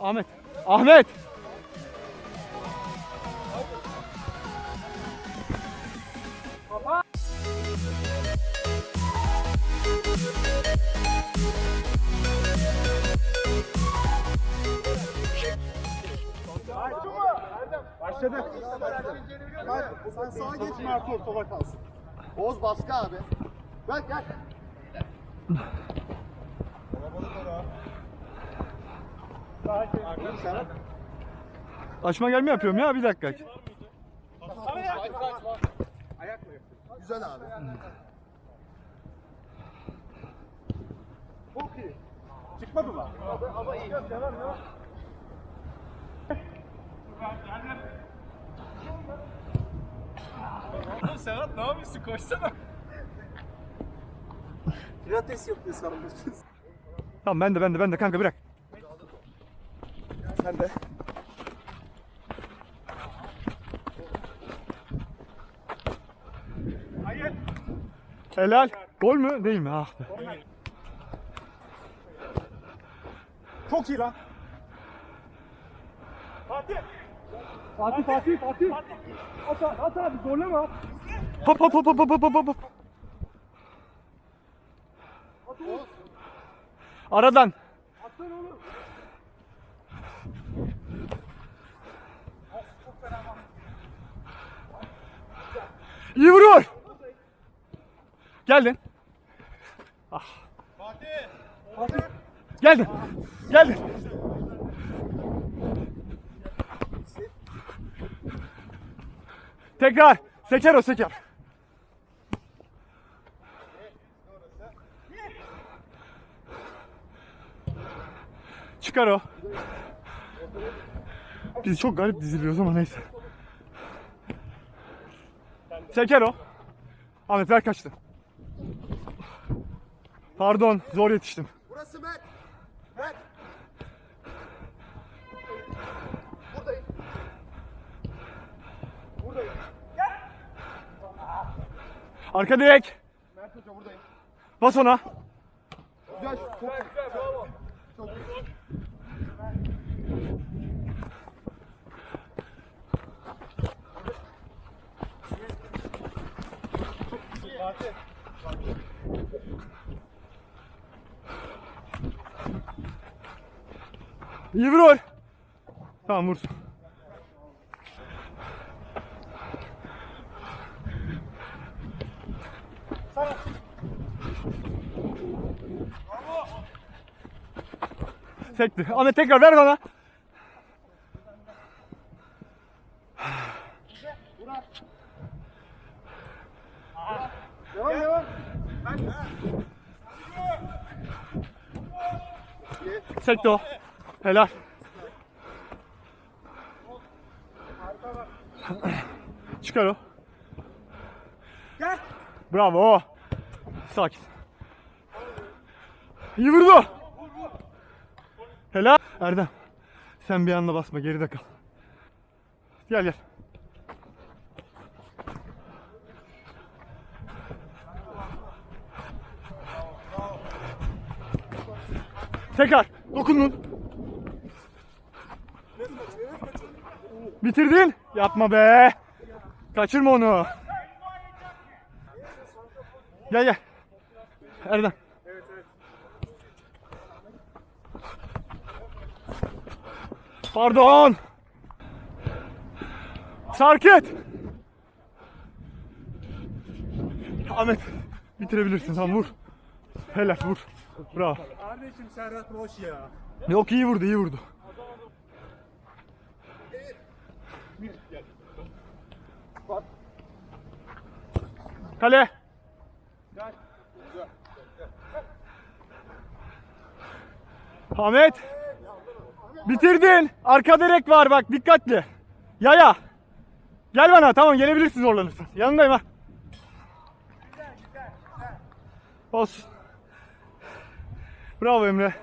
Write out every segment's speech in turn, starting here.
Ahmet. Ahmet. Başladı. Sen sağa geç Mert sola kalsın. Oğuz baskı abi. Gel gel. Sakin. Serhat. Açma gelme yapıyorum ya bir dakika. Güzel abi. Çok iyi. Çıkmadı mı? Ama iyi. Devam devam. Serhat ne yapıyorsun? Koşsana. Pilates yapıyor sanmışsın. Tamam ben de ben de ben de kanka bırak. Sen de. Helal. Gol mü? Değil mi? Ah be. Çok iyi lan. Fatih Fatih Fatih. At at abi zorlama. Hop hop hop hop hop hop hop. Aradan. İyi vuruyor. Geldin. Ah. Geldin. Geldin. Tekrar. Seker o seker. Çıkar o. Biz çok garip diziliyoruz ama neyse. Seker o. Ahmet ver kaçtı. Pardon zor yetiştim. Burası Mert. Mert. Buradayım. Buradayım. Arka direk. Mert Hoca buradayım. Bas ona. Güzel şut. Çok güzel. Bravo. Çok iyi. İyi vur. Tamam vursun. Sekti. Ahmet tekrar ver bana. Devam devam. Sekti o. Helal. Çıkar o. Gel. Bravo. Sakin. İyi vurdu. Helal. Erdem. Sen bir anda basma geride kal. Gel gel. Tekrar. Dokundun. Bitirdin. Yapma be. Kaçırma onu. Gel gel. Erdem. Pardon. Sarkıt. Ahmet bitirebilirsin tamam vur. Helal vur. Bravo. Kardeşim Serhat boş ya. Yok iyi vurdu iyi vurdu. Kale. Ahmet. Bitirdin. Arka direk var bak dikkatli. Yaya. Gel bana tamam gelebilirsin zorlanırsan. Yanındayım ha. Olsun. Bravo Emre.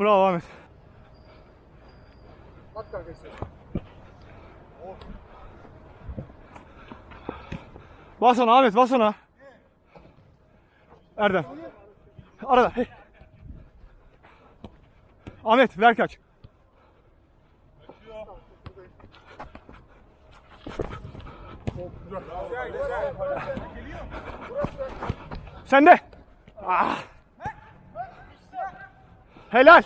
Bravo Ahmet. Bak kardeşim. Bas ona Ahmet bas ona. Erdem. Arada. Hey. Ahmet ver kaç. Sen de. Ah. Helal.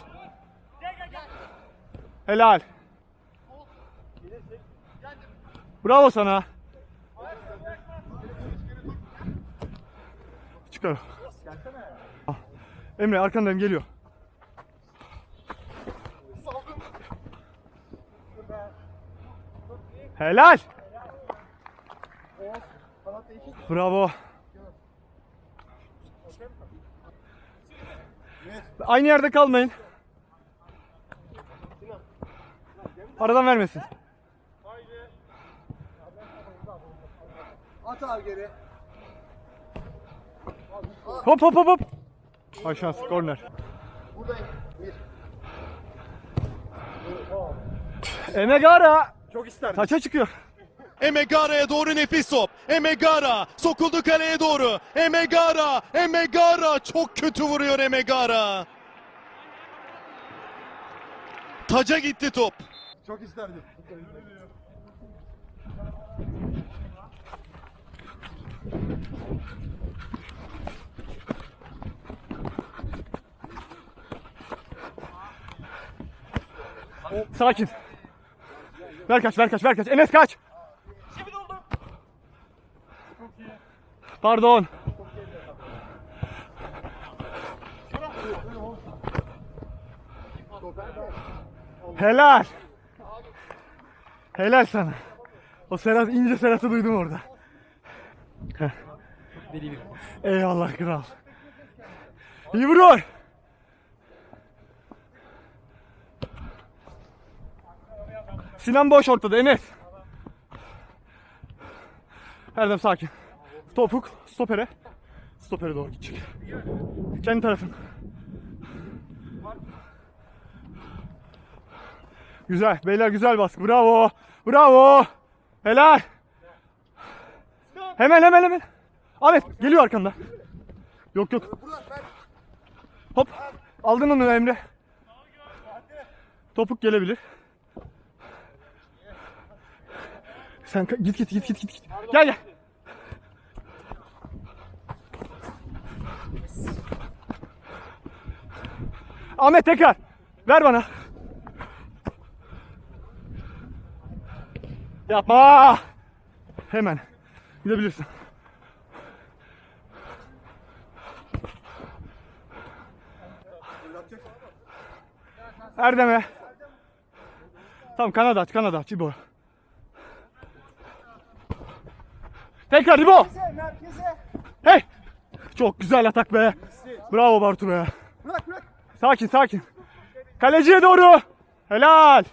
Helal. Bravo sana. Çıkar. Ah. Emre arkandayım geliyor. Helal. Bravo. Aynı yerde kalmayın. Aradan vermesin. At abi geri. Hop hop hop hop. Şans korner. Emegara. Çok ister. Taça çıkıyor. Emegara'ya doğru nefis top. Emegara sokuldu kaleye doğru. Emegara, Emegara çok kötü vuruyor Emegara. Taca gitti top. Çok isterdim. Sakin. Ver kaç, ver kaç, ver kaç. Enes kaç. Pardon. Helal. Helal sana. O Serhat, ince Serhat'ı duydum orada. Eyvallah kral. İyi vuruyor. Sinan boş ortada Enes. Erdem sakin. Topuk stopere. Stopere doğru gidecek. Kendi tarafın. Güzel. Beyler güzel baskı. Bravo. Bravo. Helal. Hemen hemen hemen. Ahmet geliyor arkanda. Yok yok. Hop. Aldın onu Emre. Topuk gelebilir. Sen git git git git git. git. Gel gel. Ahmet tekrar. Ver bana. Yapma. Hemen. Gidebilirsin. Erdem'e. Tamam Kanada aç, Kanada aç. İbo. Tekrar İbo. Merkeze. Hey! Çok güzel atak be. Bravo Bartu be. Bırak bırak. Sakin sakin. Kaleciye doğru. Helal.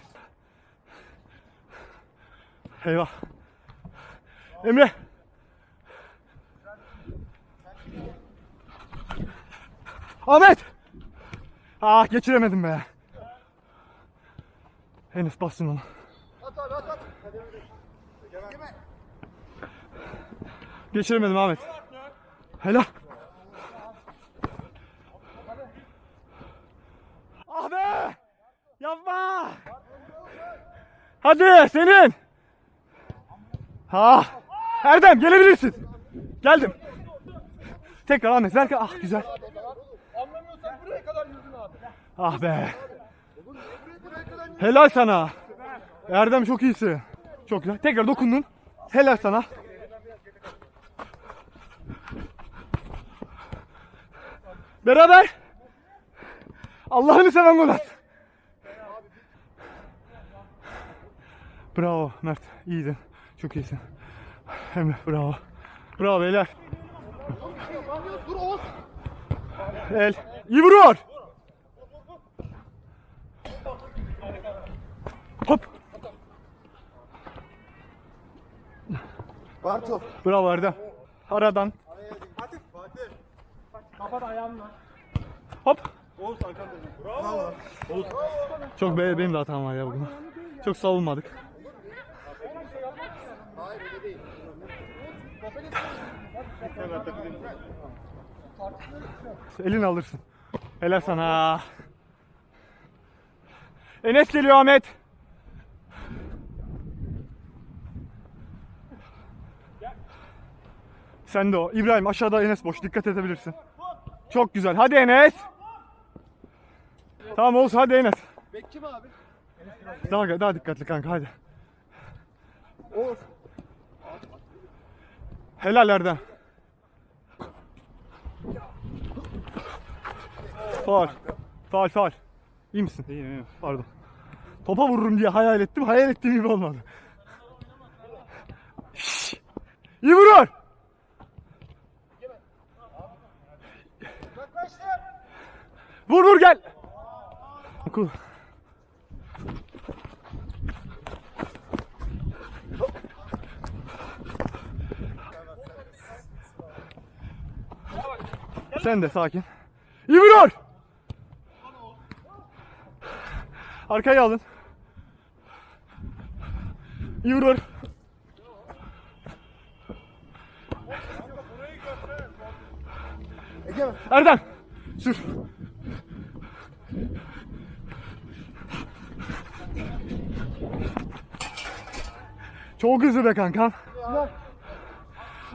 Eyvah. Emre. Ahmet. Ah geçiremedim be. Enes bastın onu. At at at. Geçiremedim Ahmet. Helal. Be! Yapma! Hadi senin! Ha! Erdem gelebilirsin. Geldim. Tekrar Ahmet ver. Ah güzel. Anlamıyorsan buraya kadar yürüdün abi. Ah be. Helal sana. Erdem çok iyisin. Çok güzel. Tekrar dokundun. Helal sana. Beraber. Allah'ını seven gol at. Bravo Mert. İyiydin. Çok iyisin. Emre bravo. Bravo beyler. El. İyi vuruyor. Hop. Bartu. Bravo Erdem. Aradan. Fatih. Fatih. Hop. Oğuz arkanda. Bravo. Çok be benim de hatam var ya bugün. Çok savunmadık. Hayır öyle değil. Elini alırsın. Helal sana. Enes geliyor Ahmet. Sen de o. İbrahim aşağıda Enes boş. Dikkat edebilirsin. Çok güzel. Hadi Enes. Tamam olsun hadi Enes. Bekçi mi abi? Daha, daha dikkatli kanka hadi. Oğuz. Helal Erdem. Faul. Faul faul. İyi misin? İyiyim iyiyim. Pardon. Topa vururum diye hayal ettim. Hayal ettiğim gibi olmadı. Şşş. İyi vurur. Vur vur gel. Okul. Sen de sakin. İyi vurur. Arkaya alın. İyi vurur. Erdem. Sür. Çok hızlı be kankam.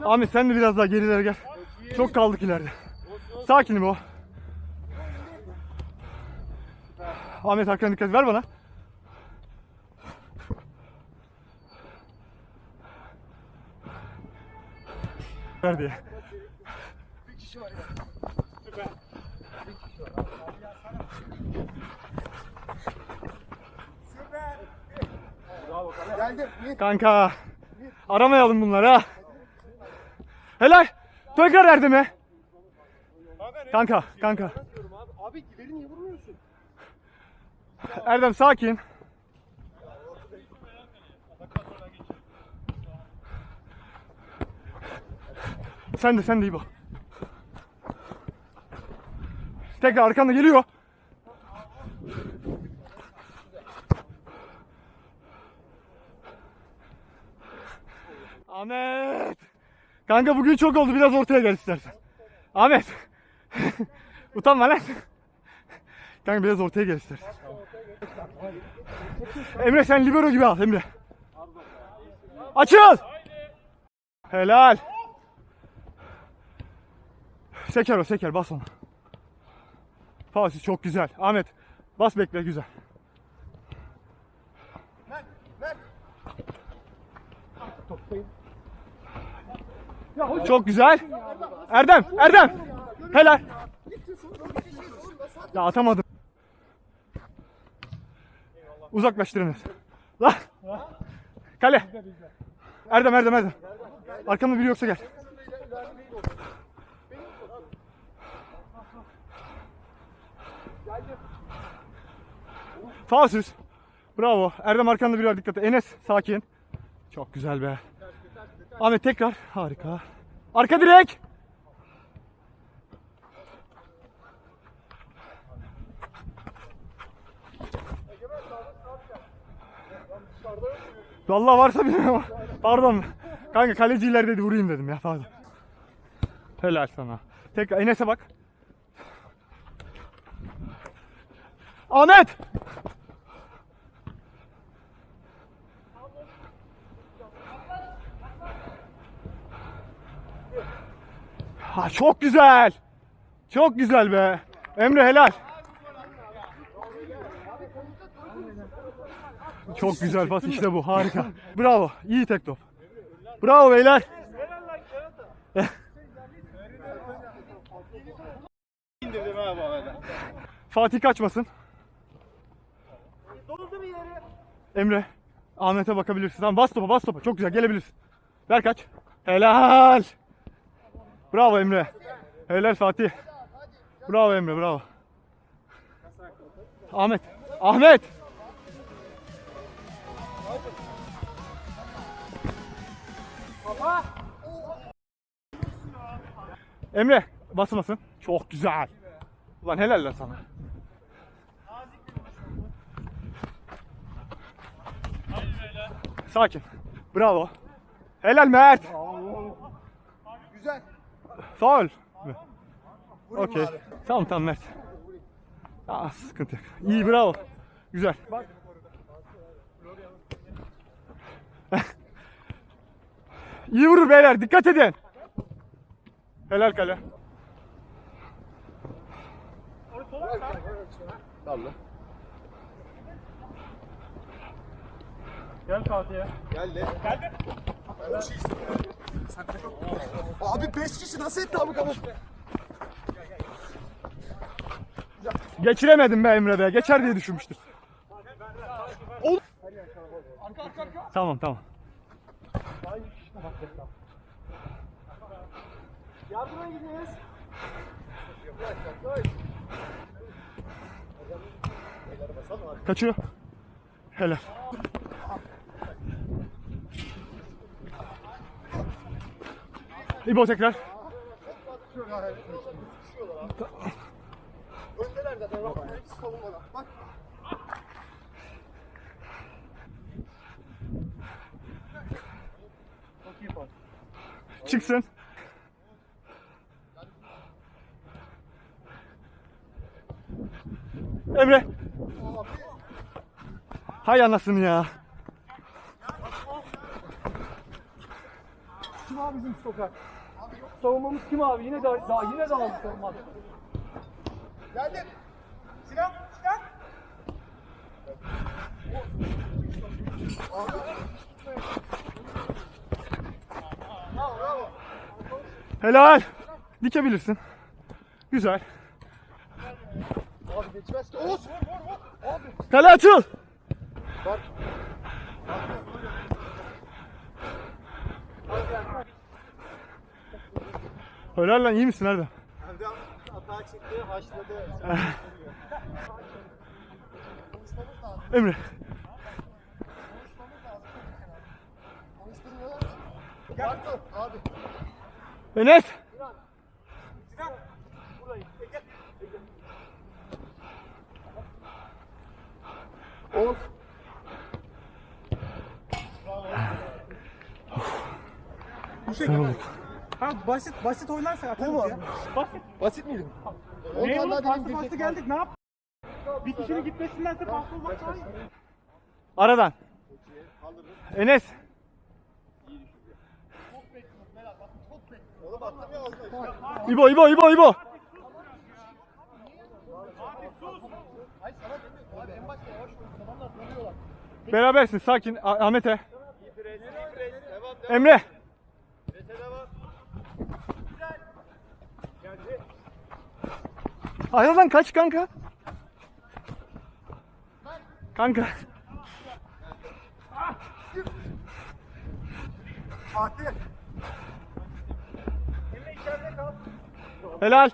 Ahmet sen de biraz daha gerilere gel. Çok kaldık ileride. Sakinim o. Ahmet arkana dikkat ver bana. Ver diye. Kanka. Aramayalım bunları ha. Helal. Tekrar Erdem'e. Kanka, kanka. Abi ileri niye vurmuyorsun? Erdem sakin. Sen de sen de iyi bak. Tekrar arkanda geliyor. Ahmet. Kanka bugün çok oldu. Biraz ortaya gel istersen. Ahmet. Utanma lan. Kanka biraz ortaya gel istersen. Emre sen libero gibi al Emre. Açıl. Helal. Seker o seker bas onu. Pası çok güzel. Ahmet bas bekle güzel. Çok güzel. Erdem, Erdem. Helal. Ya atamadım. Uzaklaştırınız. Lan. Kale. Erdem, Erdem, Erdem. Arkamda biri yoksa gel. Falsüz. Bravo. Erdem arkanda biri var dikkat et. Enes sakin. Çok güzel be. Ahmet tekrar. Harika. Arka direk. Vallahi varsa bilmiyorum. Pardon. Kanka kaleci ilerideydi vurayım dedim ya pardon. Helal sana. Tekrar Enes'e bak. Ahmet! Ha, çok güzel. Çok güzel be. Emre helal. Çok güzel pas işte bu harika. Bravo. İyi tek top. Bravo beyler. Fatih kaçmasın. Emre. Ahmet'e bakabilirsin. Tamam bas topa bas topa. Çok güzel gelebilirsin. Ver kaç. Helal. Bravo Emre. Helal Fatih. Bravo Emre bravo. Ahmet. Ahmet. Emre basmasın. Çok güzel. Ulan helal lan sana. Sakin. Bravo. Helal Mert. Güzel. Vurayım Okey. Tamam tamam Mert. Aa, sıkıntı yok. İyi bravo. Güzel. Bak. İyi vurur beyler dikkat edin. Helal kale. Darla. Gel Fatih'e. Geldi. Geldi. Abi 5 kişi nasıl etti abi kadar? Geçiremedim be Emre be. Geçer diye düşünmüştüm. Tamam tamam. Yardıma gidiyoruz. Kaçıyor. Helal. İbo tekrar. Öndeler zaten bak. Hepsi savunmada. Bak. Çıksın. Emre. Hay anasını ya. Kim abi bizim stoker? Savunmamız kim abi? Yine de daha yine de aldı savunma. Geldi. Sinan. Sinan. Bravo bravo. Helal. Dikebilirsin. Güzel. Abi geçmez ki. Oğuz. Kale açıl. Bak. Helal lan iyi misin Erdem? Hata çıktı, haşladı. Emre. Bartu abi. Enes. Oğuz. Ha basit basit oynarsak atarız ya. Basit. Basit miydi? Ne oğlum demin pastı girecek. geldik ne yap? Bir kişinin gitmesindense pastı olmak daha iyi. Aradan. Enes. İbo İbo İbo İbo. Berabersin sakin. Ah- Ahmet'e. Emre. Aradan kaç kanka. Kanka. Fatih. Helal.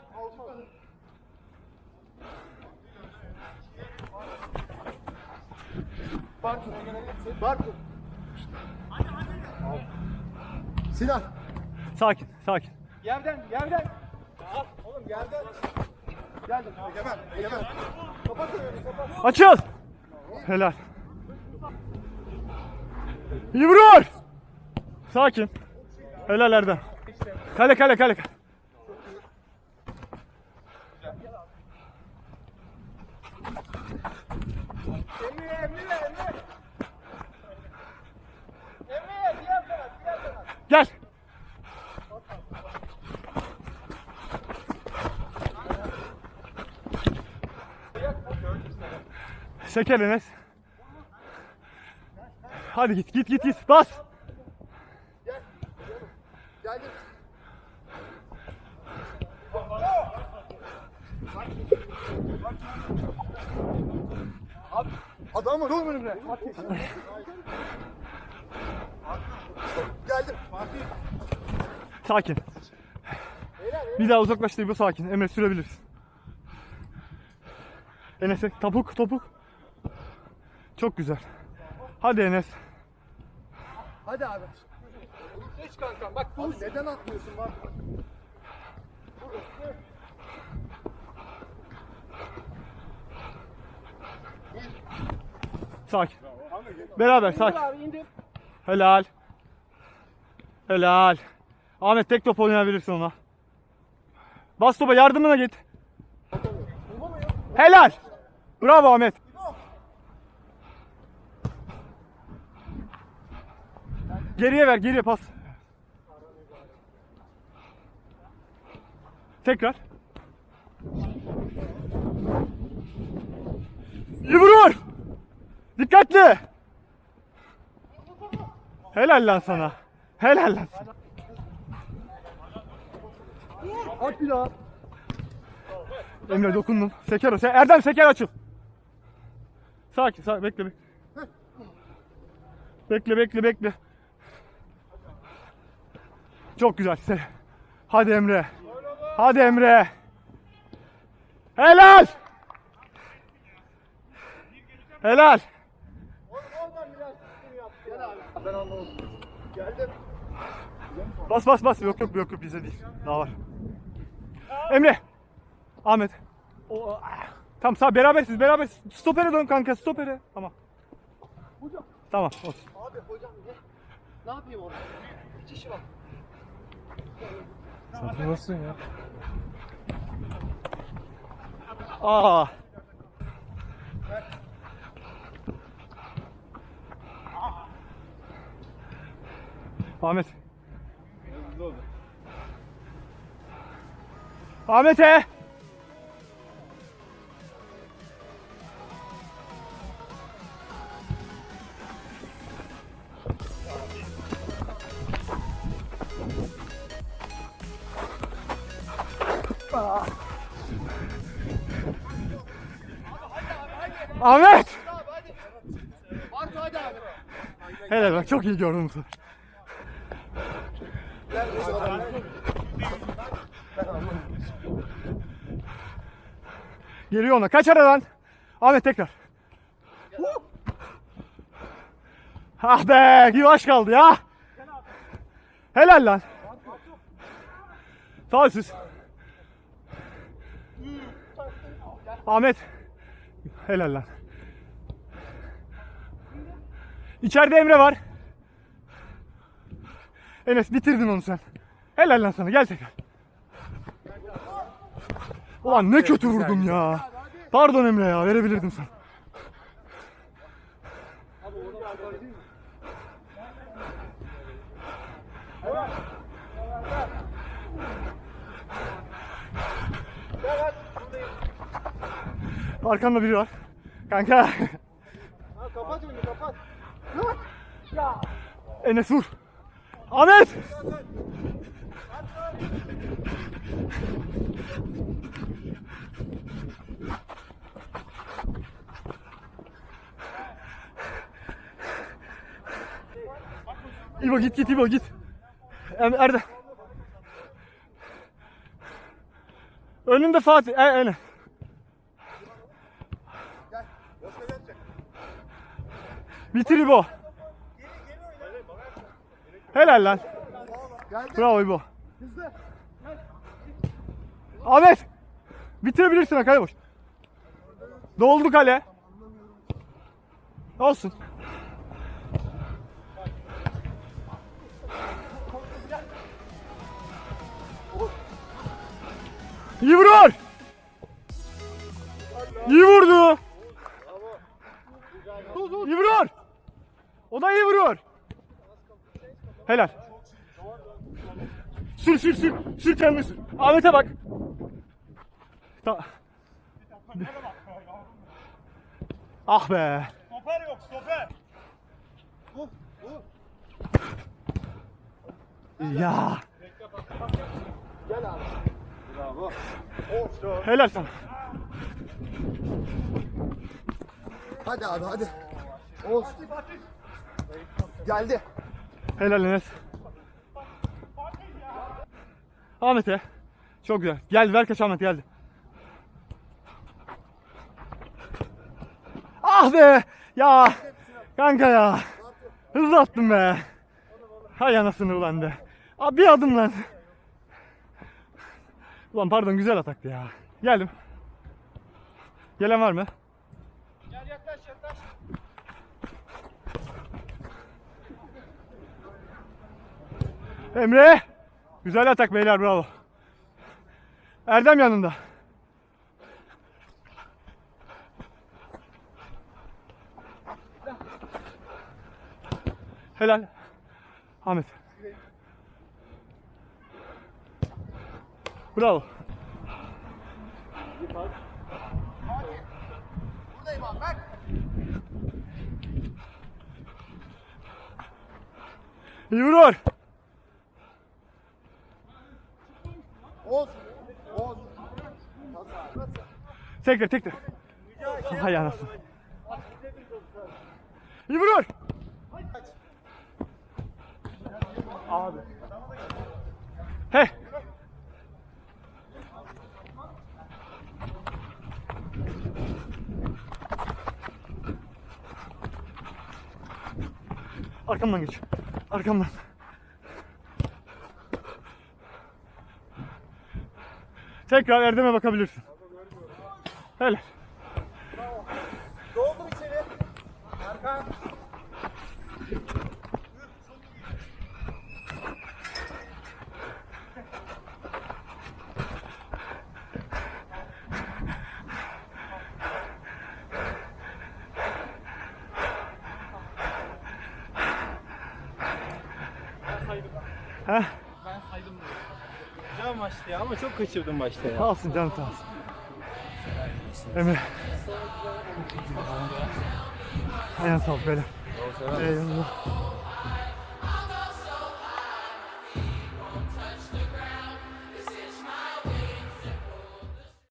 Bartu. Bartu. Sinan. Sakin sakin. Yerden yerden. Oğlum yerden. Geldim. Egemen. Egemen. Kapat önünü kapat. Açıl. Helal. İyi vurur. Sakin. Helal Erdem. Kale kale kale. Emre Emre Emre. Emre diğer taraf diğer taraf. Gel. Şeker Enes. Hadi git git git git. Bas. Geldim. Abi adam var oğlum önümde. Geldim. Sakin. Bir daha uzaklaştı bu sakin. Emre sürebilirsin. Enes'e topuk topuk. Çok güzel. Hadi Enes. Hadi abi. Geç kankam bak. Abi neden atmıyorsun bak. Sakin. Beraber sakin. Helal. Helal. Ahmet tek top oynayabilirsin ona. Bas topa yardımına git. Helal. Bravo Ahmet. Geriye ver, geriye pas. tekrar. İyi. Dikkatli. Helal lan sana. Helal lan sana. At bir daha. Emre dokundum. Seker o. Erdem Seker açıl. Sakin sakin bekle bekle. Bekle bekle bekle. Çok güzel. Hadi Emre. Hadi Emre. Helal. Helal. Bas bas bas. Yok yok yok yok bize değil. Daha var. Emre. Ahmet. O, ah. Tamam sağ berabersiniz beraber. Stopere dön kanka stopere. Tamam. Tamam olsun. Abi hocam ne? Ne yapayım orada? Hiç işi var. Nasılsın ya? Aa. Ahmet. Ahmet'e. Ahmet. Helal bak çok iyi gördüm sırada. Geliyor ona. Kaç aradan? Ahmet tekrar. Ah be, yavaş kaldı ya. Helal lan. Sağ Ahmet. Helal lan. İçeride Emre var. Enes bitirdin onu sen. Helal lan sana gel tekrar. Ulan ne kötü vurdum ya. Pardon Emre ya verebilirdim sana. Arkanda biri var. Kanka. Ha, kapat önünü kapat. Enes vur. Ahmet. İbo git git İbo git. Em Erdem. Önünde Fatih. E, Enes. Bitir İbo. Helal lan. Bravo İbo. Ahmet. Bitirebilirsin ha kale boş. Doldu kale. Olsun. İyi vurur. İyi vurdu. İyi vurur. O da iyi vuruyor. Helal. Sür sür sür. Sür kendini sür. Ahmet'e bak. Ta- ah be. Stoper yok stoper. Ya. Gel abi. Bravo. Helal sana. Hadi abi hadi. Olsun. Geldi. Helal Enes. Ahmet'e. Çok güzel. Geldi ver kaç Ahmet geldi. Ah be. Ya. Kanka ya. Hızlı attım be. Hay anasını ulan be. Abi bir adım lan. Ulan pardon güzel ataktı ya. Geldim. Gelen var mı? Gel yaklaş Emre. Güzel atak beyler bravo. Erdem yanında. Helal. Ahmet. Bravo. Buradayım abi bak. İyi vurur. Abi. Nasıl? Tekrar tekrar. Hay anasını. İyi vurur. Abi. Hey. Arkamdan geç. Arkamdan. Tekrar Erdem'e bakabilirsin. Hele. Doldur içeri. Erkan. Heh. Güzel maçtı ya ama çok kaçırdım başta ya. Alsın canım sağ olsun. Emre. Ayağın sağ ol böyle. Eyvallah.